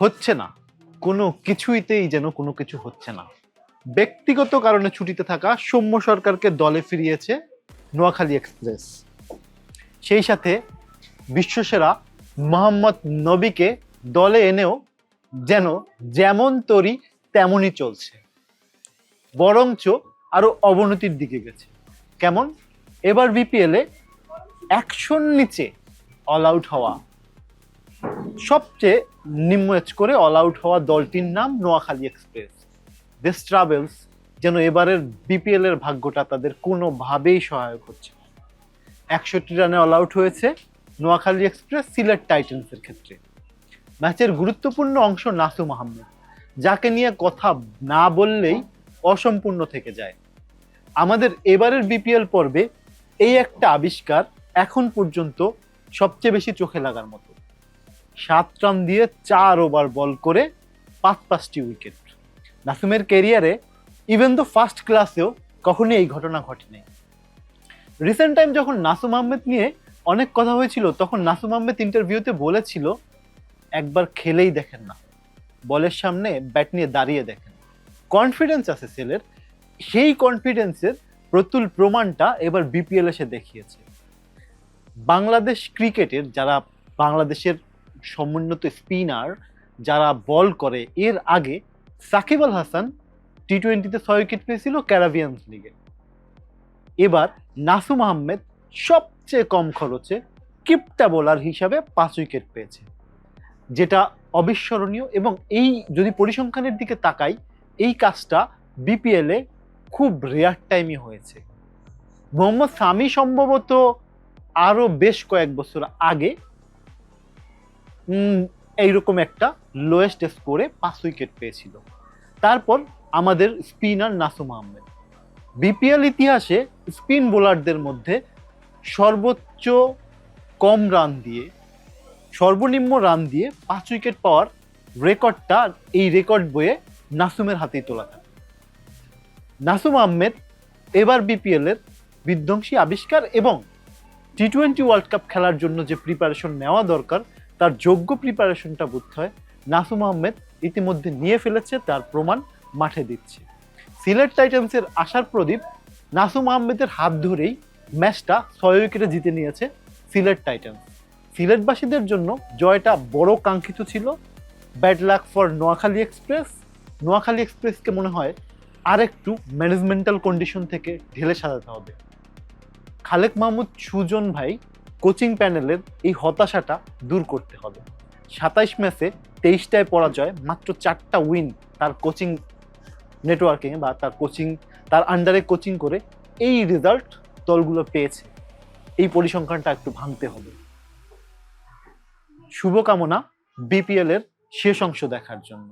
হচ্ছে না। কোনো কিছুইতেই যেন কোনো কিছু হচ্ছে না। ব্যক্তিগত কারণে ছুটিতে থাকা সৌম্য সরকারকে দলে ফিরিয়েছে নোয়াখালী এক্সপ্রেস। সেই সাথে বিশ্বসেরা মোহাম্মদ নবীকে দলে এনেও যেন যেমন তরি তেমনই চলছে। বরঞ্চ আরও অবনতির দিকে গেছে। কেমন? এবার বিপিএলে একশোর নিচে অল আউট হওয়া। সবচেয়ে নিম্ন করে অল আউট হওয়া দলটির নাম নোয়াখালী এক্সপ্রেস দিস ট্রাভেলস যেন এবারের বিপিএল এর ভাগ্যটা তাদের কোনোভাবেই সহায়ক হচ্ছে একষট্টি রানে অল আউট হয়েছে নোয়াখালী এক্সপ্রেস সিলেট টাইটেন্সের ক্ষেত্রে। ম্যাচের গুরুত্বপূর্ণ অংশ নাসুম আহমেদ, যাকে নিয়ে কথা না বললেই অসম্পূর্ণ থেকে যায়। আমাদের এবারের বিপিএল পর্বে এই একটা আবিষ্কার এখন পর্যন্ত সবচেয়ে বেশি চোখে লাগার মতো। সাত রান দিয়ে চার ওভার বল করে পাঁচ পাঁচটি উইকেট। নাসুমের ক্যারিয়ারে ইভেন তো ফার্স্ট ক্লাসেও কখনোই এই ঘটনা ঘটেনি। রিসেন্ট টাইম যখন নাসুম আহমেদ নিয়ে অনেক কথা হয়েছিল, তখন নাসুম আহমেদ ইন্টারভিউতে বলেছিল, একবার খেলেই দেখেন না। বলের সামনে ব্যাট নিয়ে দাঁড়িয়ে দেখেন। কনফিডেন্স আছে সেলের। সেই কনফিডেন্সের প্রতুল প্রমাণটা এবার বিপিএল এসে দেখিয়েছে। বাংলাদেশ ক্রিকেটের যারা বাংলাদেশের সমুন্নত স্পিনার যারা বল করে, এর আগে সাকিব আল হাসান টি টোয়েন্টিতে ছয় উইকেট পেয়েছিল ক্যারাবিয়ান্স লিগে। এবার নাসুম আহমেদ সবচেয়ে কম খরচে কিপটা বোলার হিসাবে পাঁচ উইকেট পেয়েছে, যেটা অবিস্মরণীয় এবং এই যদি পরিসংখ্যানের দিকে তাকাই, এই কাজটা বিপিএলে খুব রেয়ার টাইমই হয়েছে। মোহাম্মদ সামি সম্ভবত আরও বেশ কয়েক বছর আগে এইরকম একটা লোয়েস্ট স্কোরে পাঁচ উইকেট পেয়েছিল। তারপর আমাদের স্পিনার নাসুম আহমেদ। বিপিএল ইতিহাসে স্পিন বোলারদের মধ্যে সর্বোচ্চ কম রান দিয়ে, সর্বনিম্ন রান দিয়ে পাঁচ উইকেট পাওয়ার রেকর্ডটা এই রেকর্ড বইয়ে নাসুমের হাতেই তোলা থাকে। নাসুম আহমেদ এবার বিপিএল এর বিধ্বংসী আবিষ্কার এবং টি টোয়েন্টি ওয়ার্ল্ড কাপ খেলার জন্য যে প্রিপারেশন নেওয়া দরকার তার যোগ্য প্রিপারেশনটা বুঝতে হয় নাসুম আহমেদ ইতিমধ্যে নিয়ে ফেলেছে, তার প্রমাণ মাঠে দিচ্ছে। সিলেট টাইটান্সের আশার প্রদীপ নাসুম আহমেদের হাত ধরেই ম্যাচটা ছয় উইকেটে জিতে নিয়েছে সিলেট টাইটান্স। সিলেটবাসীদের জন্য জয়টা বড় কাঙ্ক্ষিত ছিল। Bad luck for Noakhali express. Noakhali এক্সপ্রেসকে মনে হয় আরেকটু ম্যানেজমেন্টাল কন্ডিশন থেকে ঢেলে সাজাতে হবে। খালেক মাহমুদ সুজন ভাই কোচিং প্যানেলের এই হতাশাটা দূর করতে হবে। সাতাইশ ম্যাচে তেইশটায় পরাজয়, মাত্র চারটা উইন তার কোচিং নেটওয়ার্কিং বা তার কোচিং, তার আন্ডারে কোচিং করে এই রেজাল্ট দলগুলো পেয়েছে। এই পরিসংখ্যানটা একটু ভাঙতে হবে। শুভকামনা বিপিএল এর শেষ অংশ দেখার জন্য।